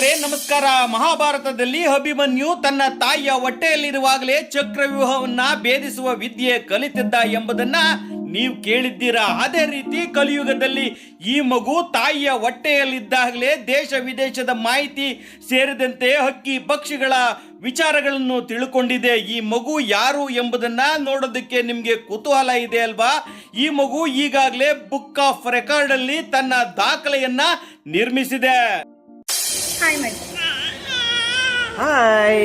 ಸ್ನೇಹಿತರೆ, ನಮಸ್ಕಾರ. ಮಹಾಭಾರತದಲ್ಲಿ ಅಭಿಮನ್ಯು ತನ್ನ ತಾಯಿಯ ಹೊಟ್ಟೆಯಲ್ಲಿರುವಾಗಲೇ ಚಕ್ರವ್ಯೂಹವನ್ನ ಭೇದಿಸುವ ವಿದ್ಯೆ ಕಲಿತಿದ್ದ ಎಂಬುದನ್ನ ನೀವು ಕೇಳಿದ್ದೀರಾ? ಅದೇ ರೀತಿ ಕಲಿಯುಗದಲ್ಲಿ ಈ ಮಗು ತಾಯಿಯ ಹೊಟ್ಟೆಯಲ್ಲಿದ್ದಾಗಲೇ ದೇಶ ವಿದೇಶದ ಮಾಹಿತಿ ಸೇರಿದಂತೆ ಹಕ್ಕಿ ಪಕ್ಷಿಗಳ ವಿಚಾರಗಳನ್ನು ತಿಳ್ಕೊಂಡಿದೆ. ಈ ಮಗು ಯಾರು ಎಂಬುದನ್ನ ನೋಡೋದಕ್ಕೆ ನಿಮಗೆ ಕುತೂಹಲ ಇದೆ ಅಲ್ವಾ? ಈ ಮಗು ಈಗಾಗಲೇ ಬುಕ್ ಆಫ್ ರೆಕಾರ್ಡ್ ಅಲ್ಲಿ ತನ್ನ ದಾಖಲೆಯನ್ನ ನಿರ್ಮಿಸಿದೆ. ಹಾಯ್ ಮಾಡಿ ಹಾಯ್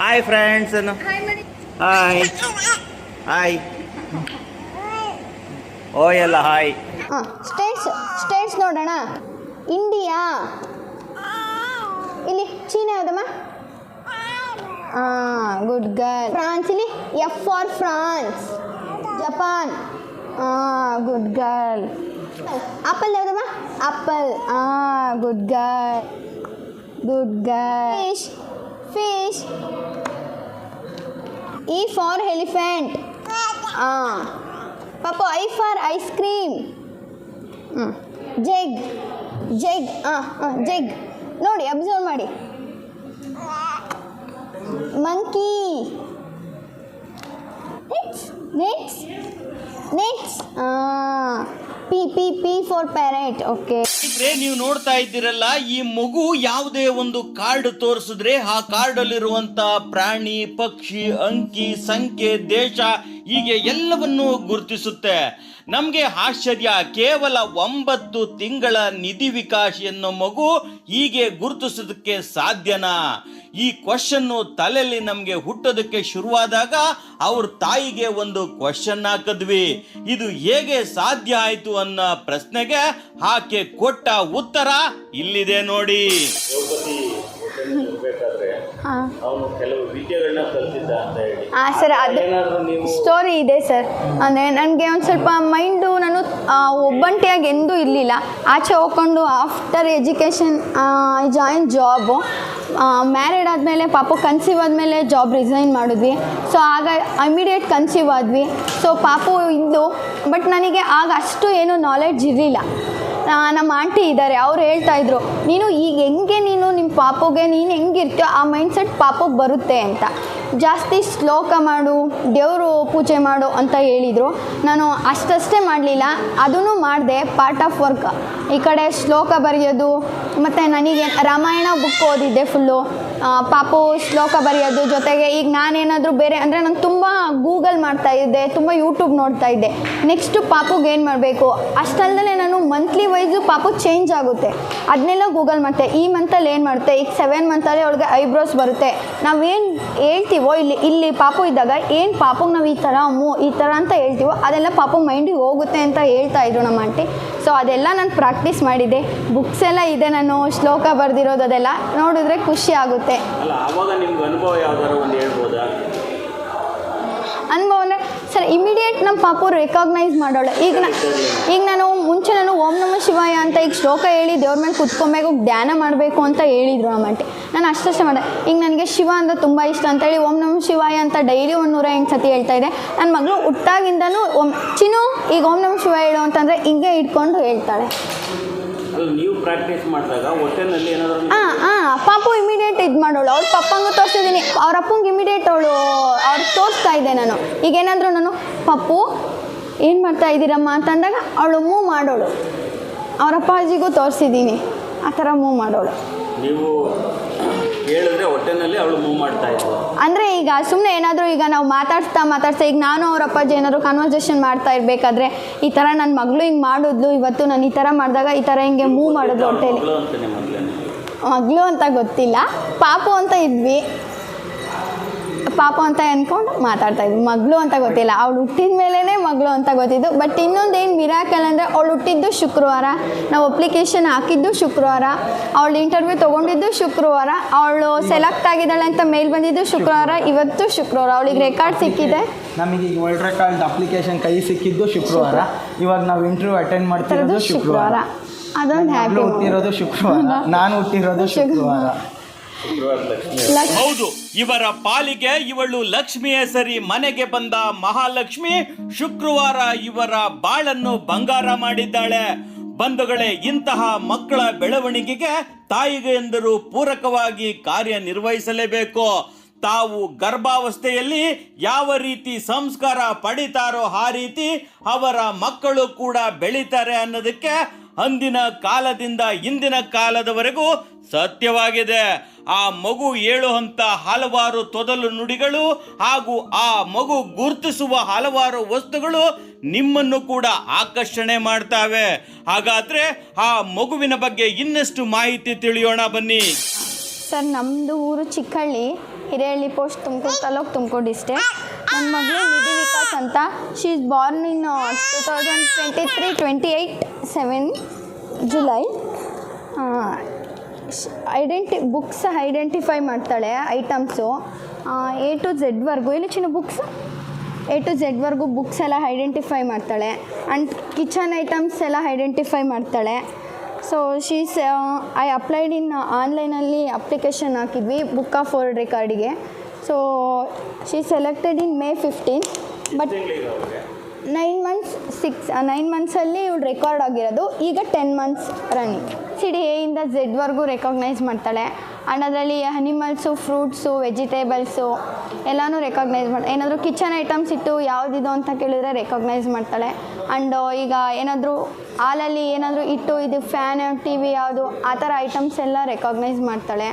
ಹಾಯ್ ಫ್ರೆಂಡ್ಸ್ ಹಾಯ್ ಮಾಡಿ ಹಾಯ್ ಹಾಯ್ ಓ ಎಲ್ಲ ಹಾಯ್ ಹಾಂ ಸ್ಟೇಟ್ಸ್ ಸ್ಟೇಟ್ಸ್ ನೋಡೋಣ. ಇಂಡಿಯಾ ಇಲ್ಲಿ ಚೀನಾ ಯಾವ್ದಮ್ಮ? ಹಾಂ ಗುಡ್ ಗರ್ಲ್ ಫ್ರಾನ್ಸ್ ಇಲ್ಲಿ ಎಫ್ ಫಾರ್ ಫ್ರಾನ್ಸ್ ಜಪಾನ್ ಹಾಂ ಗುಡ್ ಗರ್ಲ್ ಆಪಲ್ ಯಾವ್ದಮ್ಮ? ಆಪಲ್ ಹಾಂ good girl good girl fish fish E for elephant ಹಾಂ ಪಾಪು ಐ ಫಾರ್ ಐಸ್ ಕ್ರೀಮ್ ಹ್ಞೂ ಜೆಗ್ ಜೆಗ್ ಹಾಂ ಹಾಂ ಜೆಗ್ ನೋಡಿ ಅಬ್ಸರ್ವ್ ಮಾಡಿ ಮಂಕಿ ನೆಕ್ಸ್ಟ್ ನೆಕ್ಸ್ಟ್ ನೆಕ್ಸ್ಟ್ ಹಾಂ P P P for parrot okay ಸ್ನೇಹಿತರೆ, ನೀವು ನೋಡ್ತಾ ಇದ್ದೀರಲ್ಲ, ಈ ಮಗು ಯಾವುದೇ ಒಂದು ಕಾರ್ಡ್ ತೋರಿಸಿದ್ರೆ ಆ ಕಾರ್ಡ್ ಅಲ್ಲಿರುವಂತ ಪ್ರಾಣಿ, ಪಕ್ಷಿ, ಅಂಕಿ ಸಂಖ್ಯೆ ದೇಶ ಹೀಗೆ ಎಲ್ಲವನ್ನೂ ಗುರುತಿಸುತ್ತೆ. ನಮಗೆ ಆಶ್ಚರ್ಯ, ಕೇವಲ ಒಂಬತ್ತು ತಿಂಗಳ ನಿಧಿ ವಿಕಾಸ್ ಎನ್ನೋ ಮಗು ಹೀಗೆ ಗುರುತಿಸೋದಕ್ಕೆ ಸಾಧ್ಯನಾ? ಈ ಕ್ವಶನ್ನು ತಲೆಯಲ್ಲಿ ನಮಗೆ ಹುಟ್ಟೋದಕ್ಕೆ ಶುರುವಾದಾಗ ಅವ್ರ ತಾಯಿಗೆ ಒಂದು ಕ್ವಶನ್ ಹಾಕಿದ್ವಿ. ಇದು ಹೇಗೆ ಸಾಧ್ಯ ಆಯ್ತು ಅನ್ನೋ ಪ್ರಶ್ನೆಗೆ ಆಕೆ ಕೊಟ್ಟ ಉತ್ತರ ಇಲ್ಲಿದೆ ನೋಡಿ. ಹಾಂ. ಅವನು ಕೆಲವು ವಿದ್ಯೆಗಳನ್ನ ಕಲ್ತಿದ್ದ ಅಂತ ಹೇಳಿ. ಹಾಂ ಸರ್ ಅದು ಸ್ಟೋರಿ ಇದೆ ಸರ್. ಅಂದರೆ ನನಗೆ ಒಂದು ಸ್ವಲ್ಪ ಮೈಂಡು ನಾನು ಒಬ್ಬಂಟಿಯಾಗಿ ಎಂದೂ ಇರಲಿಲ್ಲ. ಆಚೆ ಹೋಗ್ಕೊಂಡು after education I join job married ಆದಮೇಲೆ ಪಾಪ ಕನ್ಸೀವ್ ಆದಮೇಲೆ ಜಾಬ್ ರಿಸೈನ್ ಮಾಡಿದ್ವಿ. ಸೊ ಆಗ ಇಮಿಡಿಯೇಟ್ ಕನ್ಸೀವ್ ಆದ್ವಿ. ಸೊ ಪಾಪು ಇದ್ದು ಬಟ್ ನನಗೆ ಆಗ ಅಷ್ಟು ಏನು ನಾಲೆಡ್ಜ್ ಇರಲಿಲ್ಲ. ನಮ್ಮ ಆಂಟಿ ಇದ್ದಾರೆ, ಅವ್ರು ಹೇಳ್ತಾ ಇದ್ರು, ನೀನು ಈಗ ಹೆಂಗೆ ನೀನು ನಿಮ್ಮ ಪಾಪುಗೆ, ನೀನು ಹೆಂಗಿರ್ತೀಯೋ ಆ ಮೈಂಡ್ಸೆಟ್ ಪಾಪಗೆ ಬರುತ್ತೆ ಅಂತ. ಜಾಸ್ತಿ ಶ್ಲೋಕ ಮಾಡು, ದೇವರು ಪೂಜೆ ಮಾಡು ಅಂತ ಹೇಳಿದರು. ನಾನು ಅಷ್ಟಷ್ಟೇ ಮಾಡಲಿಲ್ಲ ಅದನ್ನು ಮಾಡಿದೆ ಪಾರ್ಟ್ ಆಫ್ ವರ್ಕ್ ಈ ಕಡೆ ಶ್ಲೋಕ ಬರೆಯೋದು, ಮತ್ತು ನನಗೆ ರಾಮಾಯಣ ಬುಕ್ ಓದಿದ್ದೆ ಫುಲ್ಲು ಪಾಪು ಶ್ಲೋಕ ಬರೆಯೋದು ಜೊತೆಗೆ ಈಗ ನಾನೇನಾದರೂ ಬೇರೆ ಅಂದರೆ ನಾನು ತುಂಬ ಗೂಗಲ್ ಮಾಡ್ತಾ ಇದ್ದೆ, ತುಂಬ ಯೂಟ್ಯೂಬ್ ನೋಡ್ತಾ ಇದ್ದೆ. ನೆಕ್ಸ್ಟು ಪಾಪುಗೆ ಏನು ಮಾಡಬೇಕು? ಅಷ್ಟಲ್ಲದೆ ನಾನು ಮಂತ್ಲಿ ವೈಸು ಪಾಪು ಚೇಂಜ್ ಆಗುತ್ತೆ. ಅದನ್ನೆಲ್ಲ ಗೂಗಲ್ ಮಾಡ್ತೆ. ಈ ಮಂತಲ್ಲಿ ಏನು ಮಾಡುತ್ತೆ ಈಗ ಸೆವೆನ್ ಮಂತಲ್ಲಿ ಅವಳಿಗೆ ಐಬ್ರೋಸ್ ಬರುತ್ತೆ. ನಾವೇನು ಹೇಳ್ತೀವೋ ಇಲ್ಲಿ ಇಲ್ಲಿ ಪಾಪು ಇದ್ದಾಗ ಏನು ಪಾಪುಗೆ ನಾವು ಈ ಥರ ಅಮ್ಮು ಈ ಥರ ಅಂತ ಹೇಳ್ತೀವೋ ಅದೆಲ್ಲ ಪಾಪು ಮೈಂಡಿಗೆ ಹೋಗುತ್ತೆ ಅಂತ ಹೇಳ್ತಾ ಇದ್ರು ನಮ್ಮ ಆಂಟಿ ಸೊ ಅದೆಲ್ಲ ನಾನು ಪ್ರಾಕ್ಟೀಸ್ ಮಾಡಿದೆ. ಬುಕ್ಸ್ ಎಲ್ಲ ಇದೆ ನಾನು ಶ್ಲೋಕ ಬರೆದಿರೋದು ಅದೆಲ್ಲ ನೋಡಿದ್ರೆ ಖುಷಿ ಆಗುತ್ತೆ. ಅನುಭವ ಅಂದರೆ ಇಮಿಡಿಯೇಟ್ ನಮ್ಮ ಪಾಪು ರೆಕಾಗ್ನೈಸ್ ಮಾಡೋಳು. ಈಗ ಈಗ ನಾನು ಮುಂಚೆ ನಾನು ಓಂ ನಮ ಶಿವಾಯ ಅಂತ ಈಗ ಶ್ಲೋಕ ಹೇಳಿ ದೇವ್ರ ಮೇಲೆ ಕುತ್ಕೊಬೇಕು ಧ್ಯಾನ ಮಾಡಬೇಕು ಅಂತ ಹೇಳಿದರು ನಮ್ಮ ಆಂಟಿ ನಾನು ಅಷ್ಟಷ್ಟೇ ಮಾಡಿದೆ. ಈಗ ನನಗೆ ಶಿವ ಅಂದರೆ ತುಂಬ ಇಷ್ಟ ಅಂತೇಳಿ ಓಂ ನಮ ಶಿವಾಯ ಅಂತ ಡೈಲಿ ಒಂದು ನೂರ ಎಂಟು ಸತಿ ಹೇಳ್ತಾ ಇದೆ. ನನ್ನ ಮಗಳು ಹುಟ್ಟಾಗಿಂದನೂ ಓಂ ಚಿನ್ನು ಈಗ ಓಂ ನಮ ಶಿವಾಯ ಹೇಳು ಅಂತಂದರೆ ಹಿಂಗೆ ಇಟ್ಕೊಂಡು ಹೇಳ್ತಾಳೆ. ಅಲ್ಲ ನೀವು ಪ್ರಾಕ್ಟೀಸ್ ಮಾಡಿದಾಗ ಹೊಟ್ಟೆನಲ್ಲಿ ಏನಾದ್ರು ನಿಮ್ಗೆ ಹಾಂ ಹಾಂ ಪಾಪು ಇಮಿಡಿಯೇಟ್ ಇದು ಮಾಡೋಳು ಅವ್ರ ಪಪ್ಪಂಗೂ ತೋರಿಸಿದ್ದೀನಿ. ಅವ್ರ ಅಪ್ಪಂಗೆ ಇಮಿಡಿಯೇಟ್ ಅವಳು ತೋರಿಸ್ತಾ ಇದ್ದೆ ನಾನು. ಈಗೇನಾದರೂ ನಾನು ಪಪ್ಪು ಏನು ಮಾಡ್ತಾ ಇದ್ದೀರಮ್ಮ? ಅಂತಂದಾಗ ಅವಳು ಮೂವ್ ಮಾಡೋಳು. ಅವ್ರ ಅಪ್ಪಾಜಿಗೂ ತೋರಿಸಿದ್ದೀನಿ. ಆ ಥರ ಮೂವ್ ಮಾಡೋಳು. ನೀವು ಹೇಳಿದ್ರೆ ಹೊಟ್ಟೆನಲ್ಲಿ ಅವಳು ಮೂವ್ ಮಾಡ್ತಾ ಇದ್ಲು. ಅಂದರೆ ಈಗ ಸುಮ್ಮನೆ ಏನಾದರೂ ಈಗ ನಾವು ಮಾತಾಡ್ತಾ ಮಾತಾಡ್ತಾ ಈಗ ನಾನು ಅವ್ರ ಅಪ್ಪಾಜಿ ಏನಾದರೂ ಕನ್ವರ್ಸೇಷನ್ ಮಾಡ್ತಾ ಇರಬೇಕಾದ್ರೆ ಈ ಥರ ನನ್ನ ಮಗಳು ಹಿಂಗೆ ಮಾಡಿದ್ಲು ಇವತ್ತು ನಾನು ಈ ಥರ ಮಾಡಿದಾಗ ಈ ಥರ ಹಿಂಗೆ ಮೂವ್ ಮಾಡಿದ್ಲು ಹೊಟ್ಟೆಲಿ. ಮಗಳು ಅಂತ ಗೊತ್ತಿಲ್ಲ ಪಾಪು ಅಂತ ಇದ್ವಿ. ಪಾಪು ಅಂತ ಅಂದ್ಕೊಂಡು ಮಾತಾಡ್ತಾ ಇದ್ವಿ. ಮಗಳು ಅಂತ ಗೊತ್ತಿಲ್ಲ. ಅವಳು ಹುಟ್ಟಿದ ಮೇಲೇ ಮಗಳು ಅಂತ ಗೊತ್ತಿದ್ದು. ಬಟ್ ಇನ್ನೊಂದು ಏನು ಮಿರಾಕಲ್ ಅಂದರೆ ಅವಳು ಹುಟ್ಟಿದ್ದು ಶುಕ್ರವಾರ. ನಾವು ಅಪ್ಲಿಕೇಶನ್ ಹಾಕಿದ್ದು ಶುಕ್ರವಾರ. ಅವಳು ಇಂಟರ್ವ್ಯೂ ತೊಗೊಂಡಿದ್ದು ಶುಕ್ರವಾರ. ಅವಳು ಸೆಲೆಕ್ಟ್ ಆಗಿದ್ದಾಳೆ ಅಂತ ಮೇಲ್ ಬಂದಿದ್ದು ಶುಕ್ರವಾರ. ಇವತ್ತು ಶುಕ್ರವಾರ. ಅವಳಿಗೆ ರೆಕಾರ್ಡ್ ಸಿಕ್ಕಿದೆ. ನಮಗೆ ಈಗ ವರ್ಲ್ಡ್ ರೆಕಾರ್ಡ್ ಅಪ್ಲಿಕೇಶನ್ ಕೈ ಸಿಕ್ಕಿದ್ದು ಶುಕ್ರವಾರ. ಇವಾಗ ನಾವು ಇಂಟರ್ವ್ಯೂ ಅಟೆಂಡ್ ಮಾಡ್ತಿರೋದು ಶುಕ್ರವಾರ. ಅದೊಂದು ಹ್ಯಾಪಿ ಹುಟ್ಟಿರೋದು ಶುಕ್ರವಾರ. ನಾನು ಹುಟ್ಟಿರೋದು ಶುಕ್ರವಾರ. ಹೌದು, ಇವರ ಪಾಲಿಗೆ ಇವಳು ಲಕ್ಷ್ಮಿಯೇ ಸರಿ ಮನೆಗೆ ಬಂದ ಮಹಾಲಕ್ಷ್ಮಿ ಶುಕ್ರವಾರ ಇವರ ಬಾಳನ್ನು ಬಂಗಾರ ಮಾಡಿದ್ದಾಳೆ. ಬಂಧುಗಳೇ, ಇಂತಹ ಮಕ್ಕಳ ಬೆಳವಣಿಗೆಗೆ ತಾಯಿಗೆಂದರು ಪೂರಕವಾಗಿ ಕಾರ್ಯನಿರ್ವಹಿಸಲೇಬೇಕು ತಾವು ಗರ್ಭಾವಸ್ಥೆಯಲ್ಲಿ ಯಾವ ರೀತಿ ಸಂಸ್ಕಾರ ಪಡಿತಾರೋ ಆ ರೀತಿ ಅವರ ಮಕ್ಕಳು ಕೂಡ ಬೆಳೀತಾರೆ ಅನ್ನೋದಕ್ಕೆ ಅಂದಿನ ಕಾಲದಿಂದ ಇಂದಿನ ಕಾಲದವರೆಗೂ ಸತ್ಯವಾಗಿದೆ. ಆ ಮಗು ಹೇಳುವಂಥ ಹಲವಾರು ತೊದಲು ನುಡಿಗಳು ಹಾಗೂ ಆ ಮಗು ಗುರುತಿಸುವ ಹಲವಾರು ವಸ್ತುಗಳು ನಿಮ್ಮನ್ನು ಕೂಡ ಆಕರ್ಷಣೆ ಮಾಡ್ತಾವೆ. ಹಾಗಾದ್ರೆ ಆ ಮಗುವಿನ ಬಗ್ಗೆ ಇನ್ನಷ್ಟು ಮಾಹಿತಿ ತಿಳಿಯೋಣ ಬನ್ನಿ. ಸರ್ ನಮ್ಮದು ಊರು ಚಿಕ್ಕಹಳ್ಳಿ ಹಿರೇಹಳ್ಳಿ ಪೋಸ್ಟ್ ತುಮಕೂರು ತಾಲೂಕು ತುಮಕೂರು ಡಿಸ್ಟ್ರಿಕ್ಟ್ ನನ್ನ ಮಗಳು ಅಂತ. She is born in two thousand twenty three twenty eight seven July identi books identify ಮಾಡ್ತಾಳೆ ಐಟಮ್ಸು ಎ ಟು ಝೆಡ್ವರೆಗೂ ಏನು ಚಿನ್ನ ಬುಕ್ಸ್ ಎ ಟು ಝೆಡ್ವರೆಗೂ ಬುಕ್ಸ್ ಎಲ್ಲ ಐಡೆಂಟಿಫೈ ಮಾಡ್ತಾಳೆ. ಆ್ಯಂಡ್ ಕಿಚನ್ ಐಟಮ್ಸ್ ಎಲ್ಲ ಐಡೆಂಟಿಫೈ ಮಾಡ್ತಾಳೆ. So she's I applied in ಆನ್ಲೈನಲ್ಲಿ ಅಪ್ಲಿಕೇಶನ್ ಹಾಕಿದ್ವಿ book of world ರೆಕಾರ್ಡಿಗೆ so she selected in May fifteen but nine months six nine ಮಂತ್ಸಲ್ಲಿ ಇವಳು ರೆಕಾರ್ಡ್ ಆಗಿರೋದು. ಈಗ ಟೆನ್ ಮಂತ್ಸ್ ರನ್ನಿಂಗ್ ಸಿಡಿ ಎಯಿಂದ ಝೆಡ್ವರೆಗೂ ರೆಕಾಗ್ನೈಸ್ ಮಾಡ್ತಾಳೆ. ಆ್ಯಂಡ್ ಅದರಲ್ಲಿ ಅನಿಮಲ್ಸು ಫ್ರೂಟ್ಸು ವೆಜಿಟೇಬಲ್ಸು ಎಲ್ಲನೂ ರೆಕಾಗ್ನೈಸ್ ಮಾಡಿ, ಏನಾದರೂ ಕಿಚನ್ ಐಟಮ್ಸ್ ಇಟ್ಟು ಯಾವುದಿದು ಅಂತ ಕೇಳಿದ್ರೆ ರೆಕಾಗ್ನೈಸ್ ಮಾಡ್ತಾಳೆ. ಆ್ಯಂಡ್ ಈಗ ಏನಾದರೂ ಹಾಲಲ್ಲಿ ಏನಾದರೂ ಇಟ್ಟು ಇದು ಫ್ಯಾನ್ ಟಿ ವಿ ಯಾವುದು, ಆ ಥರ ಐಟಮ್ಸ್ ಎಲ್ಲ ರೆಕಾಗ್ನೈಸ್ ಮಾಡ್ತಾಳೆ.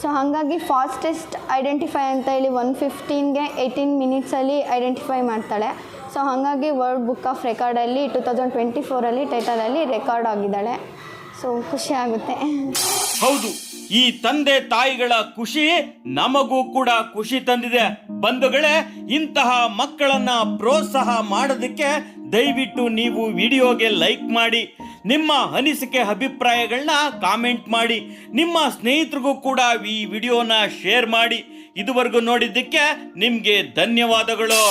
ಸೊ ಹಾಗಾಗಿ ಫಾಸ್ಟೆಸ್ಟ್ ಐಡೆಂಟಿಫೈ ಅಂತ ಹೇಳಿ ಒನ್ ಫಿಫ್ಟೀನ್ಗೆ ಏಯ್ಟೀನ್ ಮಿನಿಟ್ಸಲ್ಲಿ ಐಡೆಂಟಿಫೈ ಮಾಡ್ತಾಳೆ. ಸೊ ಹಾಗಾಗಿ ವರ್ಲ್ಡ್ ಬುಕ್ ಆಫ್ ರೆಕಾರ್ಡಲ್ಲಿ ಟು ತೌಸಂಡ್ ಟ್ವೆಂಟಿ ಫೋರಲ್ಲಿ ಟೈಟಲಲ್ಲಿ ರೆಕಾರ್ಡ್ ಆಗಿದ್ದಾಳೆ. ಸೊ ಖುಷಿ ಆಗುತ್ತೆ. ಹೌದು, ಈ ತಂದೆ ತಾಯಿಗಳ ಖುಷಿ ನಮಗೂ ಕೂಡ ಖುಷಿ ತಂದಿದೆ. ಬಂಧುಗಳೇ, ಇಂತಹ ಮಕ್ಕಳನ್ನ ಪ್ರೋತ್ಸಾಹ ಮಾಡೋದಕ್ಕೆ ದಯವಿಟ್ಟು ನೀವು ವಿಡಿಯೋಗೆ ಲೈಕ್ ಮಾಡಿ. ನಿಮ್ಮ ಅನಿಸಿಕೆ ಅಭಿಪ್ರಾಯಗಳನ್ನ ಕಾಮೆಂಟ್ ಮಾಡಿ. ನಿಮ್ಮ ಸ್ನೇಹಿತರಿಗೂ ಕೂಡ ಈ ವಿಡಿಯೋನ ಶೇರ್ ಮಾಡಿ. ಇದುವರೆಗೂ ನೋಡಿದ್ದಕ್ಕೆ ನಿಮಗೆ ಧನ್ಯವಾದಗಳು.